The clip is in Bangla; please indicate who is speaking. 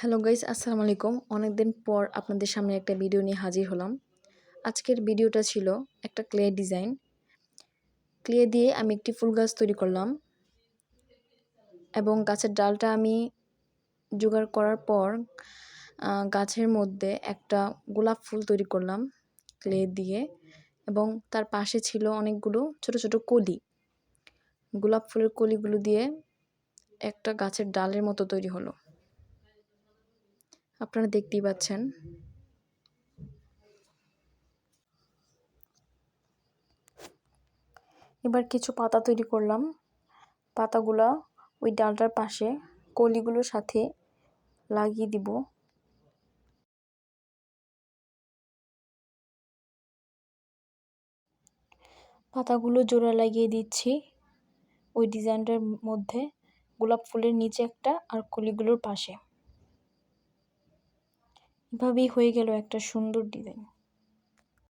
Speaker 1: হ্যালো গাইস, আসসালামু আলাইকুম। অনেকদিন পর আপনাদের সামনে একটা ভিডিও নিয়ে হাজির হলাম। আজকের ভিডিওটা ছিল একটা ক্লে ডিজাইন। ক্লে দিয়ে আমি একটি ফুল গাছ তৈরি করলাম এবং গাছের ডালটা আমি জোগাড় করার পর গাছের মধ্যে একটা গোলাপ ফুল তৈরি করলাম ক্লে দিয়ে এবং তার পাশে ছিল অনেকগুলো ছোট ছোট কলি। গোলাপ ফুলের কলিগুলো দিয়ে একটা গাছের ডালের মতো তৈরি হলো। আপনারা দেখতেই পাচ্ছেন। এবার কিছু পাতা তৈরি করলাম। পাতাগুলা ওই ডালটার পাশে কলিগুলোর সাথে লাগিয়ে দিব। পাতাগুলো জোড়া লাগিয়ে দিচ্ছি। ওই ডিজাইনটার মধ্যে গোলাপ ফুলের নিচে একটা আর কলিগুলোর পাশে। এভাবেই হয়ে গেল একটা সুন্দর ডিজাইন